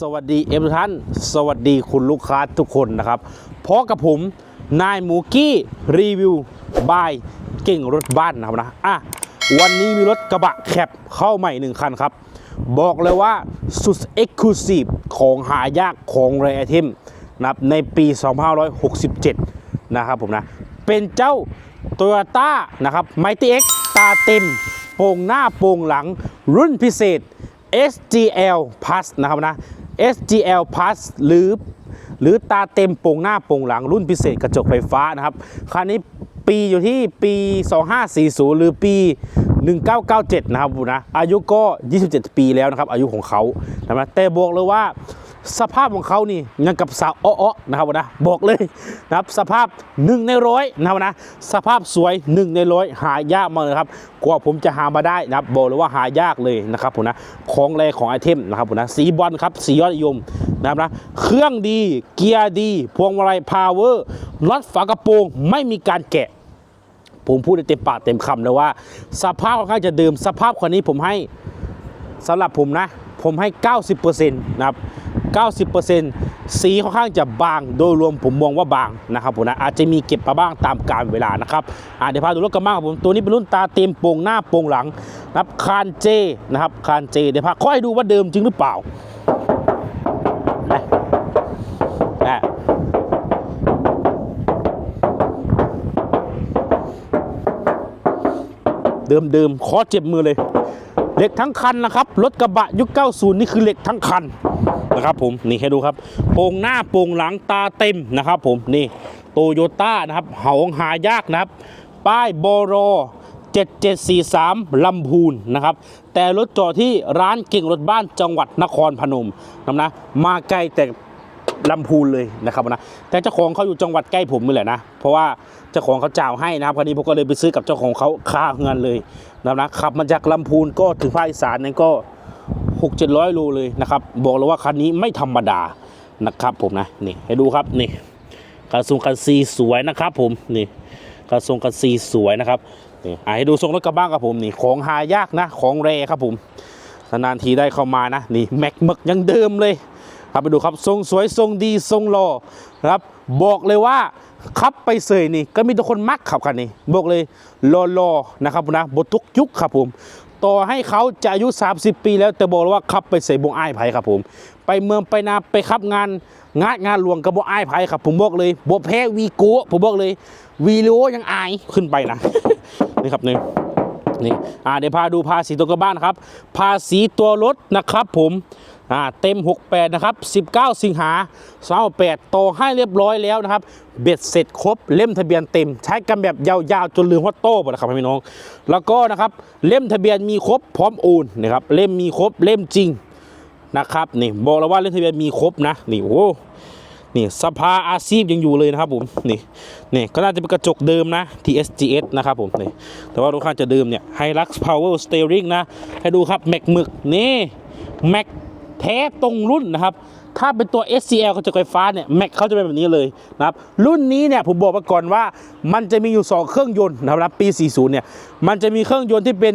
สวัสดีเอฟทุกท่านสวัสดีคุณลูกค้าทุกคนนะครับเพราะกับผมนายหมูกี้รีวิวบายเก่งรถบ้านนะครับนะอะวันนี้มีรถกระบะแคปเข้าใหม่หนึ่งคันครับ บอกเลยว่าสุดเอ็กซ์คลูซีฟของหายากของเรไอเทมนะครับในปี 2567 นะครับผมนะ เป็นเจ้า Toyota นะครับ Mighty X ตาเต็มโป่งหน้าโป่งหลังรุ่นพิเศษ SGL Plus นะครับนะ SGL Plus หรือหรือตาเต็มโปร่งหน้าโปร่งหลังรุ่นพิเศษกระจกไฟฟ้านะครับ คันนี้ปีอยู่ที่ปี 2540 หรือปี 1997 นะครับนะอายุก็ 27 ปีแล้วนะครับ อายุของเขานะแต่บอกเลยว่า สภาพของเขานี่ยังกับสาวอ้อๆนะครับนะบอกเลยนะครับสภาพหนึ่งในร้อยนะครับนะสภาพสวยหนึ่งในร้อยหายากมากเลยครับกว่าผมจะหามาได้นะครับบอกเลยว่าหายากเลยนะครับผมนะของแรของไอเทมนะครับผมนะสีบอลครับสียอดนิยมนะครับนะเครื่องดีเกียร์ดีพวงมาลัยพาวเวอร์น็อตฝากระโปรงไม่มีการแกะผมพูดได้เต็มปากเต็มคำเลยว่า สภาพค่อนข้างจะเดิมสภาพคนนี้ผมให้สำหรับผมนะ ผมให้ 90%นะครับ90%สีค่อนข้างจะบาง โดยรวมผมมองว่าบางนะครับผมนะอาจจะมีเก็บมาบ้างตามกาลเวลานะครับเดี๋ยวพาดูรถกันบ้างครับผมตัวนี้เป็นรุ่นตาเต็มโป่งหน้าโป่งหลังนะครับคานเจนะครับคานเจเดี๋ยวพาค่อยดูว่าเดิมจริงหรือเปล่านะนะเดิมๆขอเจ็บมือเลย เหล็กทั้งคันนะครับรถกระบะยุค 90 นี่คือเหล็กทั้งคันนะครับผมนี่ให้ดูครับโปร่งหน้าโปร่งหลังตาเต็มนะครับผมนี่โตโยต้านะครับเหาหายากนะครับ ป้ายบร7743 ลำพูนนะครับ แต่รถจอดที่ร้านเก่งรถบ้านจังหวัดนครพนมนะนะมาไกลแต่ลำพูนเลยนะครับนะแต่เจ้าของเขาอยู่จังหวัดใกล้ผมนี่แหละนะ เพราะว่าเจ้าของเขาจ่าวให้นะครับคราวนี้ผมก็เลยไปซื้อกับเจ้าของเขาค่าเงินเลย นะครับนะขับมาจากลำพูนก็ถึงภาคอีสานนั่นก็หกเจ็ดร้อยโลเลยนะครับบอกเลยว่าคันนี้ไม่ธรรมดานะครับผมนะนี่ให้ดูครับนี่กระทรงกันซีสวยนะครับผมนี่กระทรงกันซีสวยนะครับนี่อะให้ดูทรงรถกระบะครับผมนี่ของหายากนะของแรครับผมนานทีได้เข้ามานะนี่แม็กมึกยังเดิมเลยครับไปดูครับทรงสวยทรงดีทรงหล่อครับบอกเลยว่า ขับไปเสยนี่ก็มีแต่คนมักขับคันนี้บอกเลยรอรอๆนะครับนะบททุกยุคครับผมต่อให้เขาจะอายุ 30 ปีแล้วแต่บอกเลยว่าขับไปเสยบงอ้ายไผ่ครับผม ไปเมืองไปนาไปขับงานงานงานหลวงกับบงอ้ายไผ่ครับ ผมบอกเลยบแพ้วีโก้ผมบอกเลยวีโรยังอายขึ้นไปนะนี่ครับนี่นี่อ่าเดี๋ยวพาดูภาษีตัวกระบ้านครับ ภาษีตัวรถนะครับผม อ่าเต็ม 68 นะครับ 19 สิงหา28ต่อให้เรียบร้อยแล้วนะครับ เบ็ดเสร็จครบเล่มทะเบียนเต็ม ใช้กันแบบยาวๆ จนลืมว่าโต้หมดนะครับพี่น้อง แล้วก็นะครับเล่มทะเบียนมีครบพร้อมโอนนะครับเล่มมีครบเล่มจริงนะครับนี่บอกแล้วว่าเล่มทะเบียนมีครบนะนี่โอ้นี่สภาอาชีพยังอยู่เลยนะครับผมนี่นี่ก็น่าจะเป็นกระจกเดิมนะ TSGS นะครับผมนี่แต่ว่ารถคันจะเดิมเนี่ย Hilux Power Steering นะ ให้ดูครับแม็กหมึกนี่แม็ก แท้ตรงรุ่นนะครับ ถ้าเป็นตัว SCL กระจกไฟฟ้าเนี่ยแม็กเขาจะเป็นแบบนี้เลยนะครับ รุ่นนี้เนี่ยผมบอกมาก่อนว่า มันจะมีอยู่ 2 เครื่องยนต์นะครับปี 40 เนี่ย มันจะมีเครื่องยนต์ที่เป็น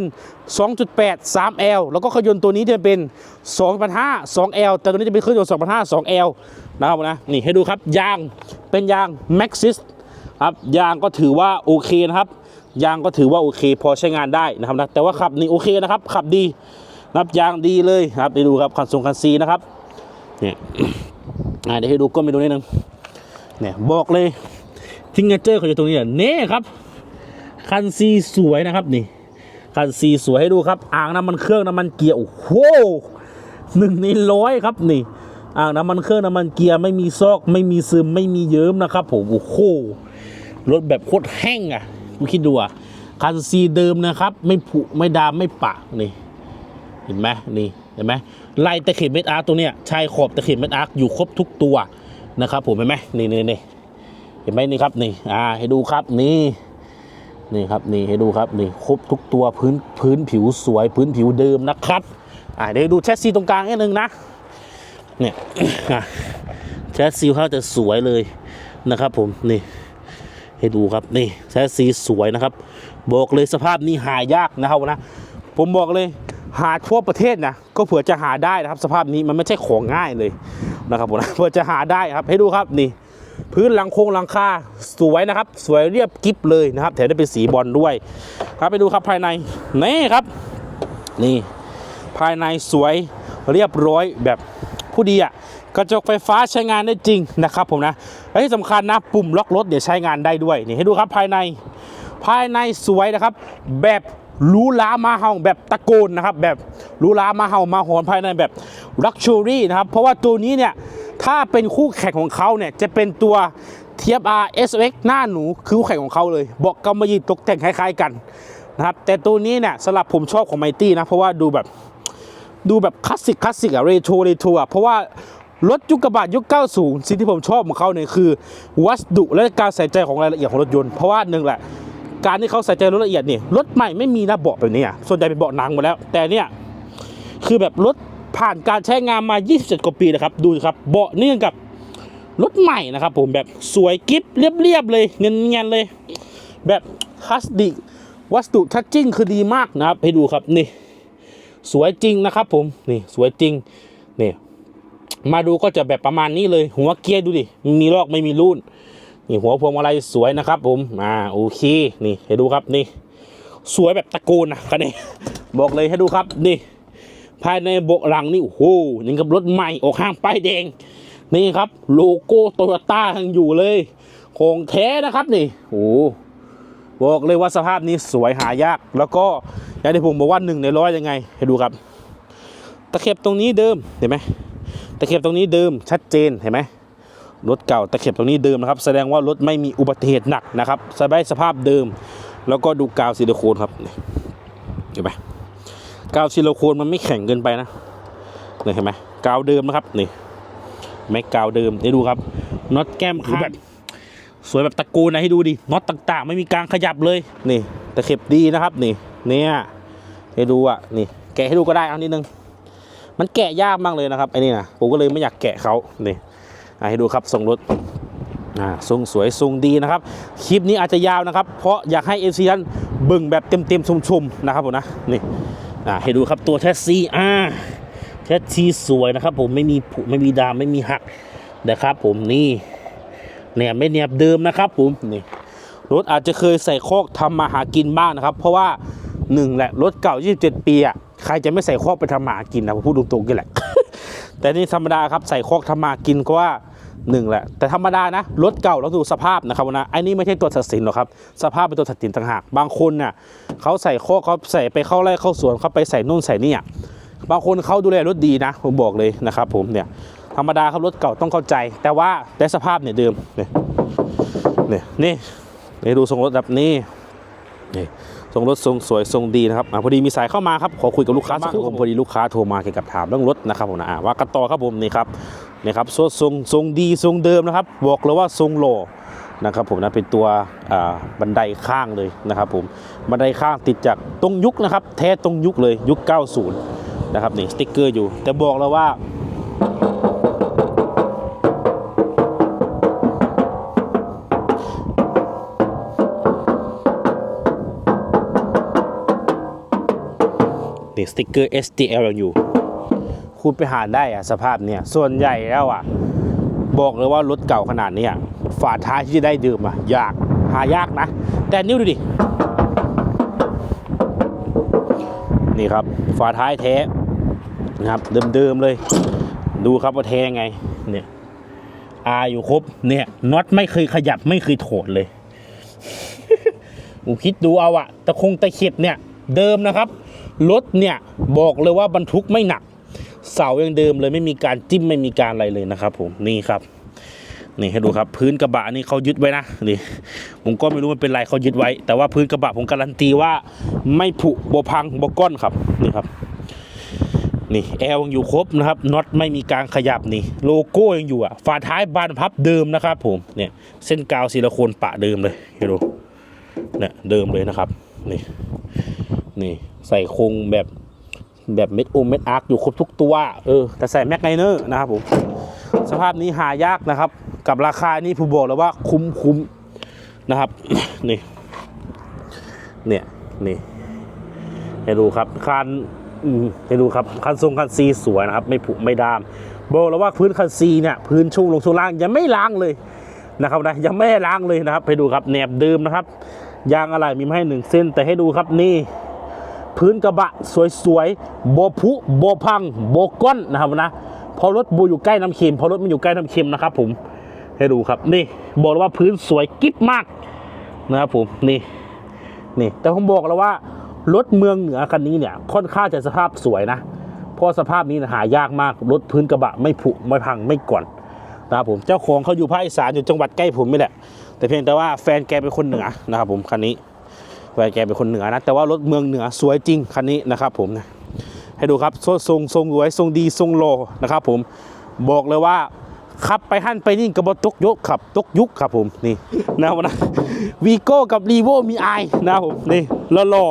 2.8 3L แล้วก็เครื่องยนต์ตัวนี้จะเป็น 2.5 2L แต่ตัวนี้จะเป็นเครื่องยนต์2.5 2L นะครับนะนี่ให้ดูครับยางเป็นยาง Maxis ครับยางก็ถือว่าโอเคนะครับยางก็ถือว่าโอเค พอใช้งานได้นะครับนะแต่ว่าขับนี่โอเคนะครับขับดี รับยางดีเลยครับไปดูครับคันทรงคันซีนะครับเนี่ยเดี๋ยวให้ดูก้นไปดูนิดนึงเนี่ยบอกเลยทิงเกอร์เขาอยู่ตรงนี้อะเน่ครับ คันซีสวยนะครับนี่ คันซีสวยให้ดูครับ อ่างน้ำมันเครื่องน้ำมันเกียร์โอ้โหหนึ่งในร้อยครับนี่ อ่างน้ำมันเครื่องน้ำมันเกียร์ไม่มีซอก ไม่มีซึมไม่มีเยิ้มนะครับผมโอ้โหรถแบบโคตรแห้งอะคุณคิดดูอะคันซีเดิมนะครับ ไม่ผุไม่ดามไม่ปะนี่ เห็นไหมนี่เห็นไหมลายตะเข็บเม็ดอาร์ตตัวเนี้ยชายขอบตะเข็บเม็ดอาร์ตอยู่ครบทุกตัวนะครับผมเห็นไหมนี่นี่นี่เห็นไหมนี่ครับนี่อ่าให้ดูครับนี่นี่ครับนี่ให้ดูครับนี่ครบทุกตัวพื้นพื้นผิวสวยพื้นผิวเดิมนะครับอ่าเดี๋ยวดูแชสซีตรงกลางนิดนึงนะเนี่ยแชสซีเขาจะสวยเลยนะครับผมนี่ให้ดูครับนี่แชสซีสวยนะครับ บอกเลยสภาพนี้หายากนะครับนะผมบอกเลย หาทั่วประเทศนะก็เผื่อจะหาได้นะครับ สภาพนี้มันไม่ใช่ของง่ายเลยนะครับผมนะเผื่อจะหาได้ครับให้ดูครับนี่ พื้นหลังโครงหลังคาสวยนะครับ สวยเรียบกริบเลยนะครับ แถมได้เป็นสีบอลด้วย ครับไปดูครับภายในนี่ครับ นี่ ภายในสวยเรียบร้อยแบบผู้ดีอะกระจกไฟฟ้าใช้งานได้จริงนะครับผมนะและที่สำคัญนะปุ่มล็อกรถเดี๋ยวใช้งานได้ด้วยนี่ให้ดูครับภายในภายในสวยนะครับ แบบ รูหรามาเฮาแบบตะโกนนะครับ แบบรูหรามาเฮามาหอนภายในแบบลักชัวรี่นะครับ เพราะว่าตัวนี้เนี่ย ถ้าเป็นคู่แข่งของเขาเนี่ย จะเป็นตัวเทียบ R S X หน้าหนูคือคู่แข่งของเขาเลย บอกกำมะหยี่ตกแต่งคล้ายๆกันนะครับ แต่ตัวนี้เนี่ยสำหรับผมชอบของไมตี้นะ เพราะว่าดูแบบดูแบบคลาสสิกคลาสสิกอะเรโทรเรโทรอะเพราะว่ารถยุคกระบะยุค90สิ่งที่ผมชอบของเขาเนี่ยคือ วัสดุและการใส่ใจของรายละเอียดของรถยนต์เพราะว่าหนึ่งแหละ การที่เขาใส่ใจรายละเอียดนี่รถใหม่ไม่มีนะเบาะแบบนี้อะส่วนใหญ่เป็นเบาะหนังหมดแล้ว แต่เนี่ยคือแบบรถผ่านการใช้งานมา 27 กว่าปีนะครับ ดูสิครับเบาะนี่กับรถใหม่นะครับ ผมแบบสวยกิ๊บเรียบๆเลยเงียนๆเลย แบบคลาสสิกวัสดุทัชจิ้งคือดีมากนะครับ ให้ดูครับนี่สวยจริงนะครับ ผมนี่สวยจริงนี่มาดูก็จะแบบประมาณนี้เลย หัวเกียร์ดูดิไม่มีลอกไม่มีรูน นี่หัวพวงมาลัยสวยนะครับผมอ่าโอเคนี่ให้ดูครับนี่ สวยแบบตะโกนนะคันนี้บอกเลยให้ดูครับนี่ภายในเบาะหลังนี่โอ้โหนี่กับรถใหม่ออกห้างป้ายแดง นี่ครับ โลโก้โตโยต้ายังอยู่เลยของแท้นะครับนี่โอ้บอกเลยว่าสภาพนี้สวยหายาก แล้วก็อย่างที่ผมบอกว่าหนึ่งในร้อยยังไง ให้ดูครับ ตะเข็บตรงนี้เดิมเห็นไหมตะเข็บตรงนี้เดิมชัดเจนเห็นไหม รถเก่าตะเข็บตรงนี้เดิมนะครับ แสดงว่ารถไม่มีอุบัติเหตุหนักนะครับสบายสภาพเดิม แล้วก็ดูกาวซิลิโคนครับนี่เห็นไหมกาวซิลิโคนมันไม่แข็งเกินไปนะนี่เห็นไหมกาวเดิมนะครับนี่แม็กกาวเดิมได้ดูครับน็อตแก้มคือแบบสวยแบบตะกูลนะให้ดูดิน็อตต่างๆ ไม่มีการขยับเลยนี่ตะเข็บดีนะครับนี่เนี่ยให้ดูอะนี่แกะให้ดูก็ได้เอานิดนึงมันแกะยากมากเลยนะครับไอ้นี่นะผมก็เลยไม่อยากแกะเขานี่อะ ให้ดูครับทรงรถทรงสวยทรงดีนะครับ คลิปนี้อาจจะยาวนะครับ เพราะอยากให้เอซีนั้นบิ่งแบบเต็มๆชมๆนะครับผมนะนี่ให้ดูครับตัวแท็กซี่อ่าแท็กซี่สวยนะครับ ผมไม่มีผุไม่มีดามไม่มีหักนะครับ ผมนี่เนี่ยไม่เนียบเดิมนะครับ ผมนี่รถอาจจะเคยใส่คอกทำมาหากินบ้างนะครับ เพราะว่าหนึ่งแหละรถเก่า 27 ปีอะใครจะไม่ใส่คอกไปทำมาหากินนะผมพูดตรงๆกันแหละ แต่นี่ธรรมดาครับใส่โคกทำมาหากินก็ว่าหนึ่งแหละ แต่ธรรมดานะรถเก่าเราดูสภาพนะครับนะไอ้นี่ไม่ใช่ตัวตัดสินหรอกครับ สภาพเป็นตัวตัดสินต่างหาก บางคนน่ะเขาใส่โคกเขาใส่ไปเข้าไร่เข้าสวนเขาไปใส่นู่นใส่นี่อะบางคนเขาดูแลรถดีนะผมบอกเลยนะครับผมเนี่ยธรรมดาครับรถเก่าต้องเข้าใจ แต่ว่าได้สภาพเนี่ยเดิมเนี่ยเนี่ยนี่นี่ดูทรงรถแบบนี้นี่ ทรงรถทรงสวยทรงดีนะครับอะพอดีมีสายเข้ามาครับขอคุยกับลูกค้าสักครู่ผมพอดีลูกค้าโทรมาเกี่ยวกับถามเรื่องรถนะครับผมนะอะว่ากันต่อครับผมนี่ครับนี่ครับทรงทรงทรงดีทรงเดิมนะครับ บอกเลยว่าทรงโลนะครับผมนะเป็นตัวอ่าบันไดข้างเลยนะครับผมบันไดข้างติดจากตรงยุคนะครับ แท้ตรงยุคเลยยุค 90 นะครับนี่สติ๊กเกอร์อยู่ แต่บอกแล้วว่า นี่สติกเกอร์ STL ยังอยู่ คุณไปหาได้อะสภาพเนี่ย ส่วนใหญ่แล้วอะบอกเลยว่ารถเก่าขนาดนี้ฝาท้ายที่จะได้เดิมอะยากหายากนะ แต่นิ้วดูดิ นี่ครับ ฝาท้ายแท้นะครับเดิมๆเลย ดูครับว่าแท้ไงเนี่ยอาอยู่ครบเนี่ยน็อตไม่เคยขยับไม่เคยโถดเลยผมคิดดูเอาอะตะคงตะเข็บเนี่ย เดิมนะครับ รถเนี่ยบอกเลยว่าบรรทุกไม่หนัก เสายังเดิมเลยไม่มีการจิ้มไม่มีการอะไรเลยนะครับ ผมนี่ครับนี่ให้ดูครับพื้นกระบะนี่เขายึดไว้นะนี่ผมก็ไม่รู้มันเป็นไรเขายึดไว้ แต่ว่าพื้นกระบะผมการันตีว่าไม่ผุบพังบก้อนครับนี่ครับนี่แอลยังอยู่ครบนะครับน็อตไม่มีการขยับนี่ โลโก้ยังอยู่อะฝาท้ายบานพับเดิมนะครับ ผมเนี่ยเส้นกาวซิลิโคนปะเดิมเลยให้ดูเนี่ยเดิมเลยนะครับ นี่นี่ ใส่คงแบบแบบเม็ดโอมเม็ดอาร์คอยู่ครบทุกตัว เออ แต่ใส่แม็กไนเนอร์นะครับผม สภาพนี้หายากนะครับ กับราคานี้ผมบอกเลยว่าคุ้มคุ้มนะครับ นี่ เนี่ย นี่ให้ดูครับคานให้ดูครับคันทรงคันซีสวยนะครับ ไม่ผุไม่ดามบอกแล้วว่าพื้นคันซีเนี่ยพื้นช่วงลงช่วงล่างยังไม่ล้างเลยนะครับนะยังไม่ล้างเลยนะครับให้ดูครับแหนบเดิมนะครับยางอะไรมีมาให้หนึ่งเส้นแต่ให้ดูครับนี่ พื้นกระบะสวยๆโบพุโบพังโบก้อนนะครับนะพอรถบูอยู่ใกล้น้ำเค็มพอรถมันอยู่ใกล้น้ำเค็มนะครับ ผมให้ดูครับนี่บอกเลยว่าพื้นสวยกิ๊บมากนะครับผมนี่นี่แต่ผมบอกแล้วว่ารถเมืองเหนือคันนี้เนี่ยค่อนข้างจะสภาพสวยนะเพราะสภาพนี้นะหายากมากรถพื้นกระบะไม่ผุไม่พังไม่ก่อนนะครับผมเจ้าของเขาอยู่ภาคอีสานอยู่จังหวัดใกล้ผมนี่แหละแต่เพียงแต่ว่าแฟนแกเป็นคนเหนือนะครับผมคันนี้ แฟนแกเป็นคนเหนือนะ แต่ว่ารถเมืองเหนือสวยจริงคันนี้นะครับผมนะให้ดูครับทรงทรงสวยทรงดีทรงโลนะครับผมบอกเลยว่าขับไปหั่นไปนี่กระบะตกยกขับตกยุคครับผมนี่นะครับนะวีโก้กับรีโวมีไอนะผมนี่รอรอ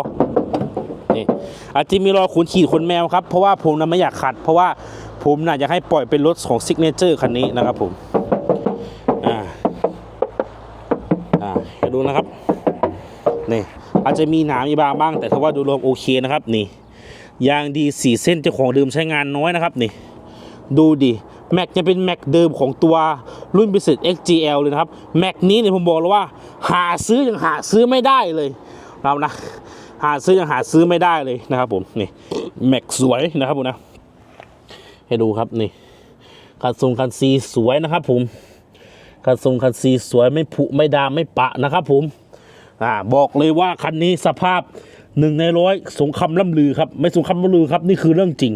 นี่อาจจะมีรอยขนขีดขนแมวครับเพราะว่าผมนะไม่อยากขัด เพราะว่าผมน่ะอยากให้ปล่อยเป็นรถของซิกเนเจอร์คันนี้นะครับผมอ่าอ่าให้ดูนะครับนี่ อาจจะมีหนามมีบางบ้าง แต่ถือว่าดูรวมโอเคนะครับนี่ยางดีสี่เส้นเจ้าของเดิมใช้งานน้อยนะครับนี่ดูดิแม็กจะเป็นแม็กเดิมของตัวรุ่นพิเศษ XGL เลยนะครับแม็กนี้เนี่ยผมบอกเลยว่า หาซื้อยังหาซื้อไม่ได้เลยเรานะหาซื้อยังหาซื้อไม่ได้เลยนะครับผมนี่แม็กสวยนะครับผมนะให้ดูครับนี่คันทรงคันซีสวยนะครับผมคันทรงคันซีสวยไม่ผุไม่ดามไม่ปะนะครับผม อ่าบอกเลยว่าคันนี้สภาพหนึ่งในร้อยสงคำล่ำลือครับ ไม่สงคำล่ำลือครับ นี่คือเรื่องจริง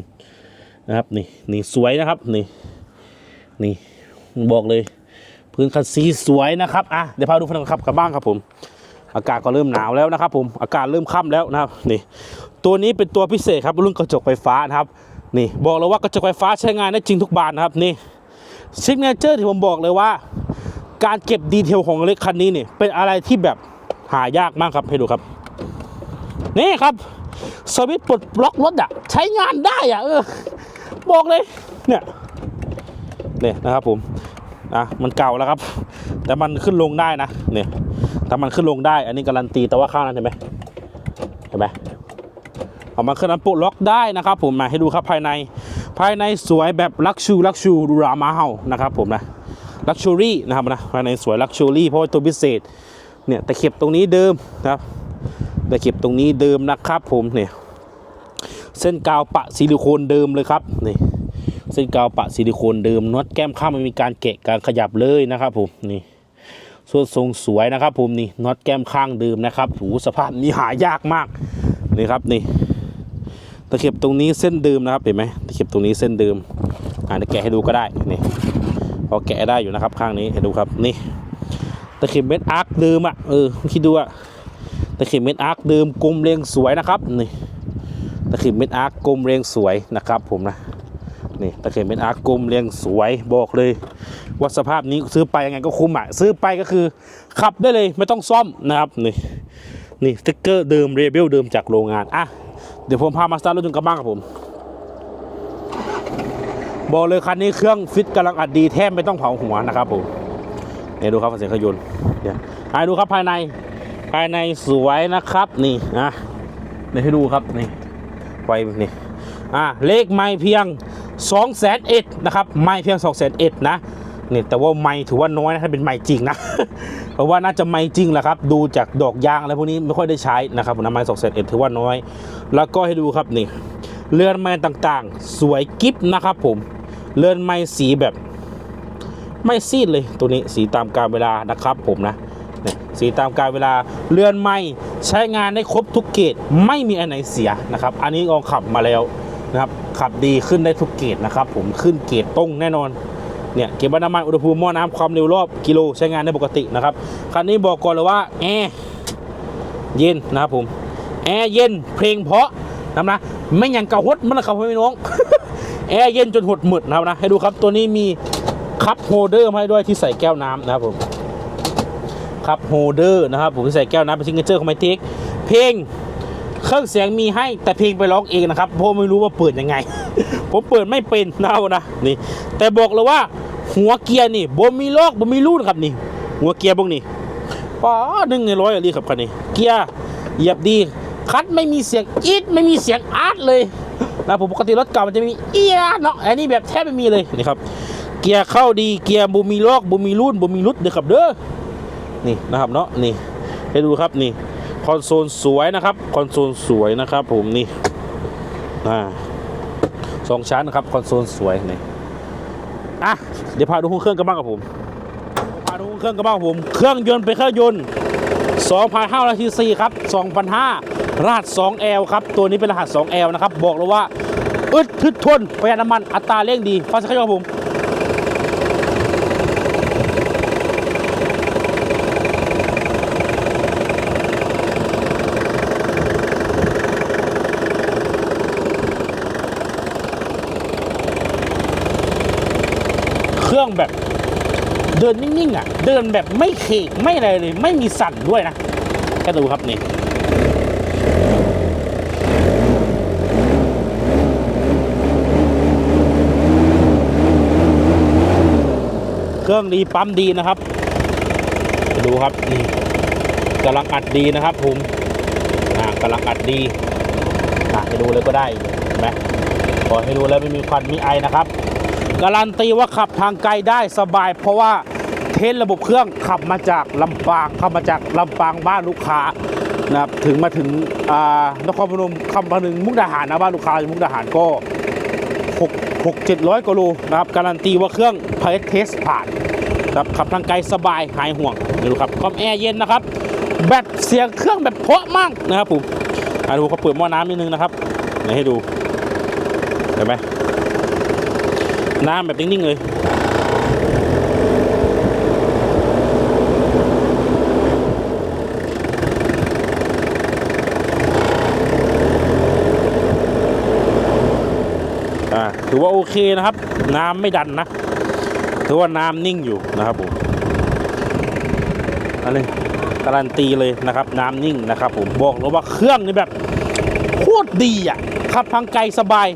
นะครับนี่นี่สวยนะครับนี่นี่บอกเลย พื้นคันซีสวยนะครับอะเดี๋ยวพาดูพนักขับกลับบ้านครับผม อากาศก็เริ่มหนาวแล้วนะครับ ผมอากาศเริ่มค่ำแล้วนะครับนี่ตัวนี้เป็นตัวพิเศษครับรุ่นกระจกไฟฟ้านะครับนี่บอกเลยว่ากระจกไฟฟ้าใช้งานได้จริงทุกบานนะครับนี่ซิกเนเจอร์ที่ผมบอกเลยว่า การเก็บดีเทลของรถคันนี้เนี่ยเป็นอะไรที่แบบ หายากมากครับให้ดูครับ นี่ครับสวิตช์ปลดล็อกรถอะใช้งานได้อะเออบอกเลย เนี่ยเนี่ยนะครับผมอะมันเก่าแล้วครับ แต่มันขึ้นลงได้นะเนี่ยแต่มันขึ้นลงได้ อันนี้การันตีแต่ว่าข้างนั้นเห็นไหมเห็นไหมออกมาขึ้นนั้นปลดล็อกได้นะครับ ผมมาให้ดูครับภายใน ภายในสวยแบบลักชูลักชูดูรามาเฮานะครับ ผมนะลักชัวรี่นะครับนะภายในสวยลักชัวรี่เพราะว่าตัวพิเศษ เนี่ยตะเข็บตรงนี้เดิมนะครับตะเข็บตรงนี้เดิมนะครับผมเนี่ยเส้นกาวปะซิลิโคนเดิมเลยครับนี่เส้นกาวปะซิลิโคนเดิมน็อตแก้มข้ามไม่มีการแกะการขยับเลยนะครับผมนี่ส่วนทรงสวยนะครับผมนี่น็อตแก้มข้างเดิมนะครับหูสภาพนี้หายากมากนี่ครับนี่ตะเข็บตรงนี้เส้นเดิมนะครับเห็นไหมตะเข็บตรงนี้เส้นเดิมอ่าเดี๋ยวแกะให้ดูก็ได้นี่พอแกะได้อยู่นะครับข้างนี้เห็นดูครับนี่ ตะเข็บเม็ดอาร์คเดิมอะเออคิดดูอะตะเข็บเม็ดอาร์คเดิมกลมเรียงสวยนะครับนี่ตะเข็บเม็ดอาร์คกลมเรียงสวยนะครับผมนะนี่ตะเข็บเม็ดอาร์คกลมเรียงสวยบอกเลยว่าสภาพนี้ซื้อไปยังไงก็คุ้มอะซื้อไปก็คือขับได้เลยไม่ต้องซ่อมนะครับนี่นี่สติ๊กเกอร์เดิมเรเบลเดิมจากโรงงานอะเดี๋ยวผมพามาสตาร์ทรถยนต์กลับบ้านครับผมบอกเลยคันนี้เครื่องฟิตกำลังอัดดีแทบไม่ต้องเผาหัวนะครับผม เนี่ยดูครับเสียงเครื่องยนต์เดี๋ยวให้ดูครับภายในภายในสวยนะครับนี่นะเดี๋ยวให้ดูครับนี่ไฟนี่อะเลขไม่เพียง2 0 0 0 0เอ็ดนะครับไม่เพียง2 0 0 0 0เอ็ดนะนี่แต่ว่าไม่ถือว่าน้อยนะถ้าเป็นไม่จริงนะเพราะว่าน่าจะไม่จริงแหละครับ ดูจากดอกยางอะไรพวกนี้ไม่ค่อยได้ใช้นะครับผมนะไม่สองเซนเอ็ดถือว่าน้อย แล้วก็ให้ดูครับนี่เรือนไม้ต่างๆ สวยกิฟนะครับผมเรือนไม้สีแบบ ไม่ซีดเลยตัวนี้สีตามกาลเวลานะครับผมนะเนี่ยสีตามกาลเวลาเรือนไม้ใช้งานได้ครบทุกเกรดไม่มีอันไหนเสียนะครับ อันนี้ลองขับมาแล้วนะครับขับดีขึ้นได้ทุกเกรดนะครับ ผมขึ้นเกรดตรงแน่นอนเนี่ยเก็บน้ำมันอุณหภูมิหม้อน้ำความเร็วรอบกิโลใช้งานได้ปกตินะครับคันนี้บอกก่อนเลยว่าแอร์เย็นนะครับผมแอร์เย็นเพลงเพาะนะนะไม่ย่างกระหดมันนะครับพี่น้องแอร์เย็นจนหดหมึดนะครับนะให้ดูครับตัวนี้มี คัพโฮเดอร์มาให้ด้วยที่ใส่แก้วน้ำนะครับผมคัพโฮเดอร์นะครับผมที่ใส่แก้วน้ำเป็นซิงเกิลเจอร์ของไมเทคเพลงเครื่องเสียงมีให้แต่เพลงไปร้องเองนะครับเพราะไม่รู้ว่าเปิดยังไง ผมเปิดไม่เป็นนะครับนะนี่ แต่บอกเลยว่าหัวเกียร์นี่บ่มีลอกบ่มีรูนะครับนี่ หัวเกียร์พวกนี้ป้าหนึ่งในร้อยอะไรครับคันนี้ เกียร์เหยียบดีคัดไม่มีเสียงอีดไม่มีเสียงอาร์ตเลยนะผมปกติรถเก่ามันจะมีเอียเนาะอันนี้แบบแทบไม่มีเลยนี่ครับ เกียร์เข้าดีเกียร์บูมีลอกบูมีรุ่นบูมีรุดเด้อครับเด้อนี่นะครับเนาะนี่ให้ดูครับนี่คอนโซลสวยนะครับคอนโซลสวยนะครับ ผมนี่อ่าสองชั้นนะครับคอนโซลสวยนี่อะเดี๋ยวพาดูห้องเครื่องกันบ้างกับผมพาดูห้องเครื่องกันบ้างผม เครื่องยนต์เป็นเครื่องยนต์2,500 cc ครับ2,500รหัส 2L ครับ ตัวนี้เป็นรหัส 2L นะครับ บอกเลยว่า อึดทึดทนประหยัดน้ำมัน อัตราเร่งดี ฟังสักครั้งครับผม เครื่องแบบเดินนิ่งๆอะ เดินแบบไม่เขกไม่อะไรเลย ไม่มีสั่นด้วยนะแค่ดูครับนี่เครื่องดีปั๊มดีนะครับดูครับนี่กำลังอัดดีนะครับผมอ่ากำลังอัดดีอะไปดูเลยก็ได้เห็นไหมพอให้ดูแล้วไม่มีควันมีไอนะครับ การันตีว่าขับทางไกลได้สบาย เพราะว่าเทสระบบเครื่องขับมาจากลำปางขับมาจากลำปางบ้านลูกค้านะครับถึงมาถึงนครพนมขับมาถึงมุกดาหารนะบ้านลูกค้ามุกดาหารก็6 6 700กิโลนะครับการันตีว่าเครื่องเพสเทสผ่านครับขับทางไกลสบายหายห่วงดูครับคอมแอร์เย็นนะครับแบตเสียงเครื่องแบบเพาะมากนะครับผมดูเขาเปิดหม้อน้ำนิดนึงนะครับเดี๋ยวให้ดูเห็นไหม น้ำแบบนิ่ง ๆ เลย อ่า ถือว่าโอเคนะครับ น้ำไม่ดันนะ ถือว่าน้ำนิ่งอยู่นะครับผมอันนี้การันตีเลยนะครับ น้ำนิ่งนะครับ ผมบอกเลยว่าเครื่องนี่แบบโคตรดีอะขับทางไกลสบาย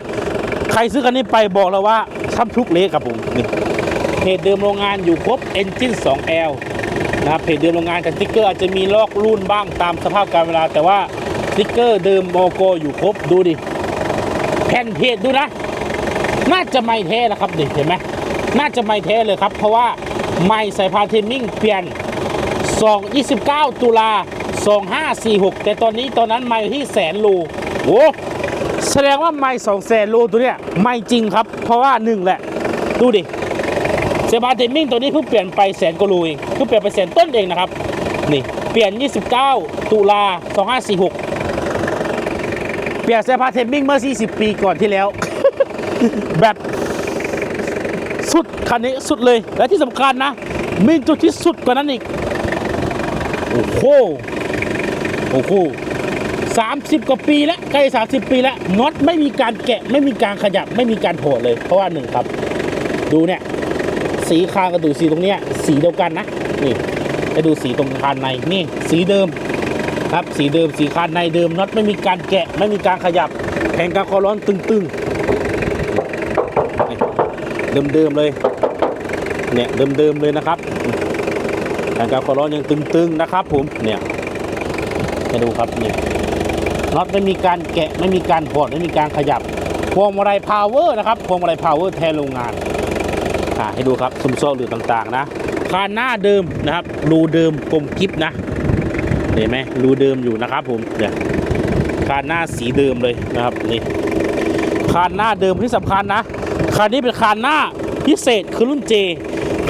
ใครซื้อคันนี้ไปบอกเลยว่า ช้ำทุกเละครับผมนี่เพจเดิมโรงงานอยู่ครบ Engine 2L นะครับเพจเดิมโรงงานกับสติ๊กเกอร์อาจจะมีลอกรุ่นบ้างตามสภาพการเวลา แต่ว่าสติ๊กเกอร์เดิมโมโกอยู่ครบดูดิแผ่นเพจดูนะ น่าจะไม่แท้นะครับดิเห็นไหมน่าจะไม่แท้เลยครับ เพราะว่าไม่ใส่พาเทมมิ่งเปลี่ยน 2 29 ตุลา2546 แต่ตอนนี้ตอนนั้นไม่ที่แสนรูโอ้ แสดงว่าไม่สองแสนรูตัวเนี้ยไม่จริงครับ เพราะว่าหนึ่งแหละ ดูดิเซบาเทมิ่งตัวนี้เพิ่งเปลี่ยนไปแสนกว่ารูเองเพิ่งเปลี่ยนไปแสนต้นเองนะครับนี่เปลี่ยน 29 ตุลา 2546 เปลี่ยนเซบาเทมมิ่งเมื่อ 40 ปีก่อนที่แล้ว แบบสุดคันนี้สุดเลยและที่สำคัญนะ มีจุดที่สุดกว่านั้นอีก โอ้โหโอ้โห สามสิบกว่าปีแล้วใกล้สามสิบปีแล้วน็อตไม่มีการแกะ ไม่มีการขยับไม่มีการโถดเลย เพราะว่าหนึ่งครับ ดูเนี่ยสีคางกระดูสีตรงเนี้ยสีเดียวกันนะนี่ให้ดูสีตรงคานในนี่สีเดิมครับสีเดิมสีคานในเดิมน็อตไม่มีการแกะ ไม่มีการขยับแผงกางคอร้อนตึงๆเดิมๆเลยเนี่ยเดิมๆเลยนะครับแผงกาวคอร้อนยังตึงๆนะครับ ผมเนี่ยให้ดูครับเนี่ย น็อตไม่มีการแกะไม่มีการถอดไม่มีการขยับพวงมาลัยพาวเวอร์นะครับพวงมาลัยพาวเวอร์แทนโรงงานอ่าให้ดูครับซุมโซ่หรือต่างๆนะคานหน้าเดิมนะครับรูเดิมกลมกิฟนะเห็นไหมรูเดิมอยู่นะครับผมเนี่ยคานหน้าสีเดิมเลยนะครับนี่คานหน้าเดิมที่สำคัญนะคานนี้เป็นคานหน้าพิเศษคือรุ่น J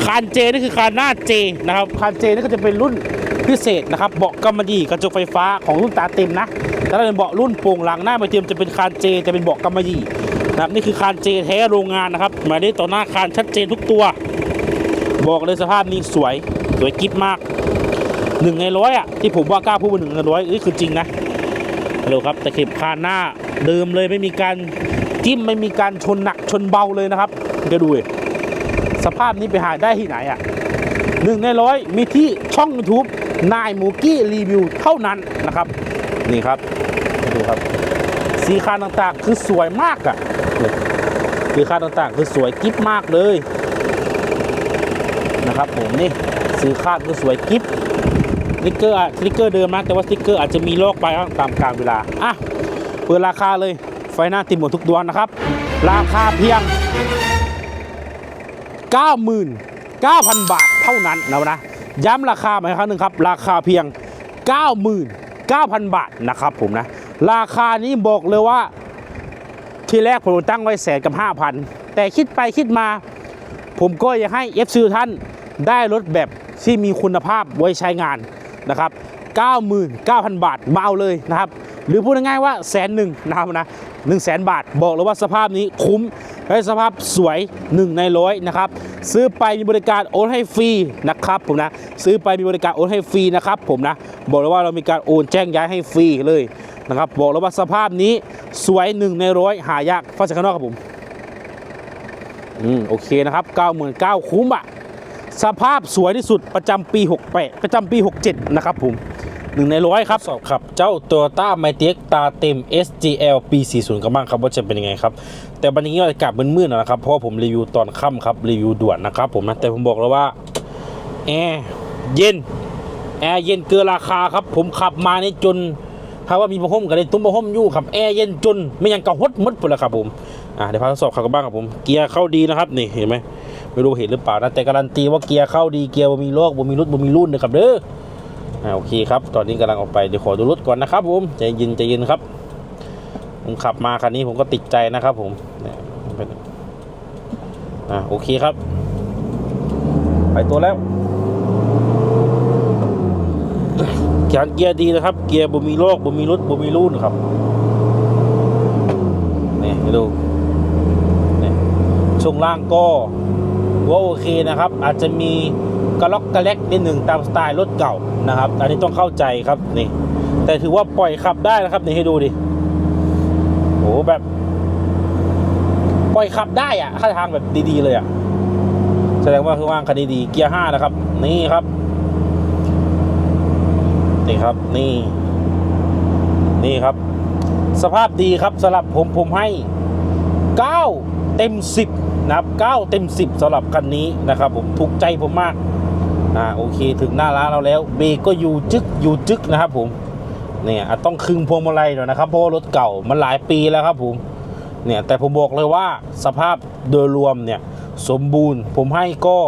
คานเจนี่คือคานหน้าเจนะครับคานเจนี่ก็จะเป็นรุ่นพิเศษนะครับเบาะกำมะหยี่กระจกไฟฟ้าของรุ่นตาเต็มนะ แต่ถ้าเป็นเบาะรุ่นโปร่งหลังหน้าไม่เต็มจะเป็นคานเจจะเป็นเบาะกำมะหยี่นะครับนี่คือคานเจแท้โรงงานนะครับหมายได้ต่อหน้าคานชัดเจนทุกตัว บอกเลยสภาพนี้สวยสวยกิ๊บมากหนึ่งในร้อยอะที่ผมว่ากล้าพูดว่าหนึ่งในร้อยนี่คือจริงนะเร็วครับแต่เข็บคานหน้าเดิมเลยไม่มีการจิ้มไม่มีการชนหนักชนเบาเลยนะครับจะดูดิสภาพนี้ไปหาได้ที่ไหนอะหนึ่งในร้อยมีที่ช่อง YouTube นายมูกี้รีวิวเท่านั้นนะครับ นี่ครับดูครับ สีคานต่างๆ คือสวยมากอะสีคานต่างๆ คือสวยกิ๊บมากเลยนะครับผมนี่สีคานคือสวยกิ๊บสติ๊กเกอร์อะสติ๊กเกอร์เดิมนะแต่ว่าสติ๊กเกอร์อาจจะมีลอกไปตามกาลเวลาอะเปิดราคาเลยไฟหน้าติดหมดทุกดวงนะครับ ราคาเพียง 99,000 บาทเท่านั้นนะนะย้ำราคาใหม่ครั้งหนึ่งครับ ราคาเพียง 99,000 9,000 บาทนะครับผมนะ ราคานี้บอกเลยว่า ที่แรกผมตั้งไว้แสนกับ 5,000 แต่คิดไปคิดมา ผมก็อยากให้ FC ท่านได้รถแบบที่มีคุณภาพไว้ใช้งานนะครับ 99,000 บาทมาเอาเลยนะครับ หรือพูดง่ายๆว่าแสนหนึ่งนะครับนะหนึ่งแสนบาท บอกเลยว่าสภาพนี้คุ้มและสภาพสวย 1 ในร้อยนะครับ ซื้อไปมีบริการโอนให้ฟรีนะครับผมนะ ซื้อไปมีบริการโอนให้ฟรีนะครับผมนะ บอกเลยว่าเรามีการโอนแจ้งย้ายให้ฟรีเลยนะครับบอกเลยว่าสภาพนี้สวย1ในร้อยหายากฟังจากข้างนอกครับผมอืมโอเคนะครับ99,000คุ้มอะสภาพสวยที่สุดประจำปี 68 ประจำปี 67 นะครับผมหนึ่งในร้อยครับสอบครับ เจ้าตัวต้าไมเต็กตาเต็ม SGL ปี 40 กันบ้างครับ ว่าจะเป็นยังไงครับ แต่วันนี้อากาศมืดๆนะครับ เพราะผมรีวิวตอนค่ำครับ รีวิวด่วนนะครับผมนะ แต่ผมบอกแล้วว่าแอร์เย็น แอร์เย็นเกินราคาครับ ผมขับมานี่จนถ้าว่ามีผ้าห่มก็ได้ตุ้มผ้าห่มอยู่ครับแอร์เย็นจนไม่ยังกระหดมดหมดแล้วครับผมอ่าเดี๋ยวพาทดสอบขับกันบ้างครับผมเกียร์เข้าดีนะครับนี่เห็นไหมไม่รู้เห็นหรือเปล่านะแต่การันตีว่าเกียร์เข้าดีเกียร์บ่มีโรคบ่มีรุดบ่มีรุ่นนะครับเด้ออ่าโอเคครับ ตอนนี้กำลังออกไปเดี๋ยวขอดูรถก่อนนะครับผมใจเย็นใจเย็นครับ ผมขับมาคันนี้ผมก็ติดใจนะครับผมอ่าโอเคครับ ไปตัวแล้ว เกียร์เกียร์ดีนะครับ เกียร์บ่มีโรคบ่มีรุดบ่มีรุ่นครับนี่ให้ดูนี่ช่วงล่างก็ว่าโอเคนะครับ อาจจะมีกระล็อกกระแลกนิดหนึ่งตามสไตล์รถเก่านะครับ อันนี้ต้องเข้าใจครับนี่ แต่ถือว่าปล่อยขับได้นะครับนี่ให้ดูดิโอ้แบบ ปล่อยขับได้อะท่าทางแบบดีๆเลยอะแสดงว่าคือว่างคันนี้ดีเกียร์ห้านะครับ นี่ครับ นี่ครับนี่ นี่ครับ สภาพดีครับสำหรับผมผมให้ 9 เต็ม 10 นะครับ 9 เต็ม 10สำหรับคันนี้นะครับ ผมถูกใจผมมากอ่าโอเคถึงหน้าร้านเราแล้วเบรกก็อยู่จึกอยู่จึกนะครับ ผมเนี่ยต้องคึงพวงมาลัยหน่อยนะครับเพราะรถเก่ามันหลายปีแล้วครับผมเนี่ยแต่ผมบอกเลยว่าสภาพโดยรวมเนี่ยสมบูรณ์ผมให้ก็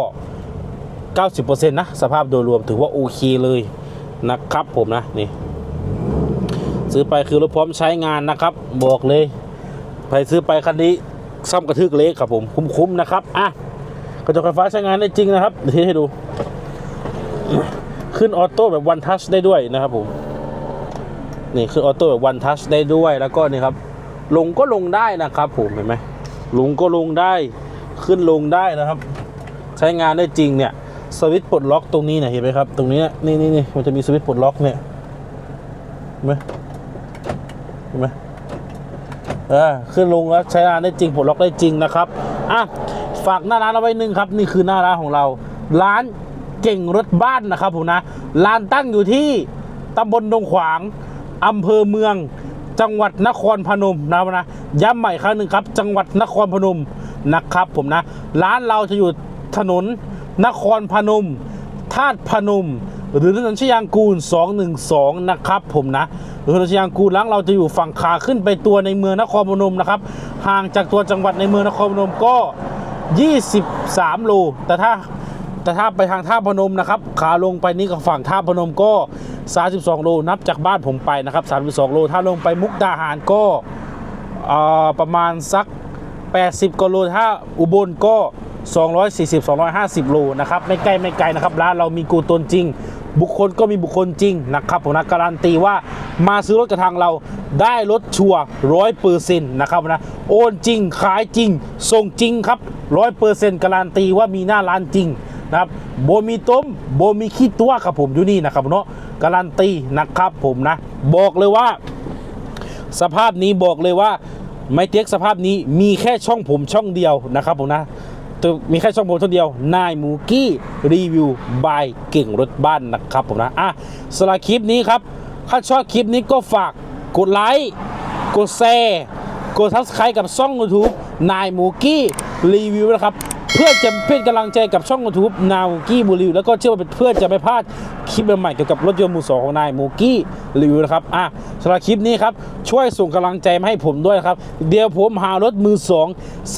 90%นะสภาพโดยรวมถือว่าโอเคเลย นะครับผมนะนี่ ซื้อไปคือรถพร้อมใช้งานนะครับ บอกเลยไปซื้อไปคันนี้ซ่อมกระทึกเล็กครับผมคุ้มๆนะครับอะกระจกไฟฟ้าใช้งานได้จริงนะครับเดี๋ยวให้ดู ขึ้นออโต้แบบวันทัชได้ด้วยนะครับผมนี่ขึ้นออโต้แบบวันทัชได้ด้วยแล้วก็นี่ครับลงก็ลงได้นะครับผมเห็นไหมลงก็ลงได้ขึ้นลงได้นะครับ ใช้งานได้จริงเนี่ย สวิตช์ปลดล็อกตรงนี้เนี่ยเห็นไหมครับ ตรงนี้นี่นี่นี่มันจะมีสวิตช์ปลดล็อกเนี่ยเห็นไหมเห็นไหมเออขึ้นลงแล้วใช้งานได้จริงปลดล็อกได้จริงนะครับอะฝากหน้าร้านเอาไว้หนึ่งครับ นี่คือหน้าร้านของเรา ร้านเก่งรถบ้านนะครับผมนะร้านตั้งอยู่ที่ตำบลดงขวางอำเภอเมือง จังหวัดนครพนมนะครับนะย้ำใหม่ครั้งหนึ่งครับ จังหวัดนครพนมนะครับผมนะ ร้านเราจะอยู่ถนน นครพนมธาตุพนม หรือถนนชยางกูล 212 นะครับผมนะหรือถนนชยางกูลร้านเราจะอยู่ฝั่งขาขึ้นไปตัวในเมืองนครพนมนะครับห่างจากตัวจังหวัดในเมืองนครพนมก็ 23 โล แต่ถ้าแต่ถ้าไปทางท่าพนมนะครับขาลงไปนี่กับฝั่งท่าพนมก็ 32 โล นับจากบ้านผมไปนะครับ 32 โล ถ้าลงไปมุกดาหารก็ประมาณสัก 80กิโลถ้าอุบลก็ 240 250 โลนะครับไม่ใกล้ไม่ไกลนะครับร้านเรามีกูตนจริง บุคคลก็มีบุคคลจริงนะครับผมนะการันตีว่ามาซื้อรถกับทางเราได้รถชัวร้อยเปอร์เซ็นต์นะครับนะโอนจริงขายจริงส่งจริงครับร้อยเปอร์เซ็นต์การันตีว่ามีหน้าร้านจริงนะครับโบมีต้มโบมีขี้ตัวครับผมอยู่นี่นะครับเนาะการันตีนะครับผมนะบอกเลยว่า สภาพนี้บอกเลยว่า ไม่เต็กสภาพนี้มีแค่ช่องผมช่องเดียวนะครับผมนะ มีแค่ช่องผมช่องเดียวนายมูกี้รีวิวบายเก่งรถบ้านนะครับผมนะอะสำหรับคลิปนี้ครับถ้าชอบคลิปนี้ก็ฝากกดไลค์กดแชร์กดซับสไครต์กับช่อง YouTube นายมูกี้รีวิวนะครับ เพื่อจะเป็นกำลังใจกับช่อง YouTube นายมูกี้บูรีวิวแล้วก็เชื่อว่าเป็นเพื่อนจะไม่พลาด คลิปใหม่ๆเกี่ยวกับรถยนต์มือสองของนายมูกี้รีวิวนะครับอะสำหรับคลิปนี้ครับช่วยส่งกำลังใจมาให้ผมด้วยครับ เดี๋ยวผมหารถมือสอง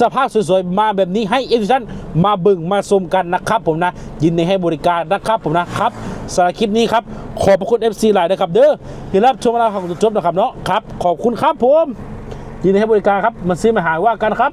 สภาพสวยๆมาแบบนี้ให้เอฟซันมาบึงมาชมกันนะครับผมนะยินดีให้บริการนะครับผมนะครับสำหรับคลิปนี้ครับขอบคุณ FC หลายนะครับ เด้อที่รับชมเราของจนจบนะครับเนาะครับขอบคุณครับผมยินดีให้บริการครับมาซื้อมาหาว่ากันครับ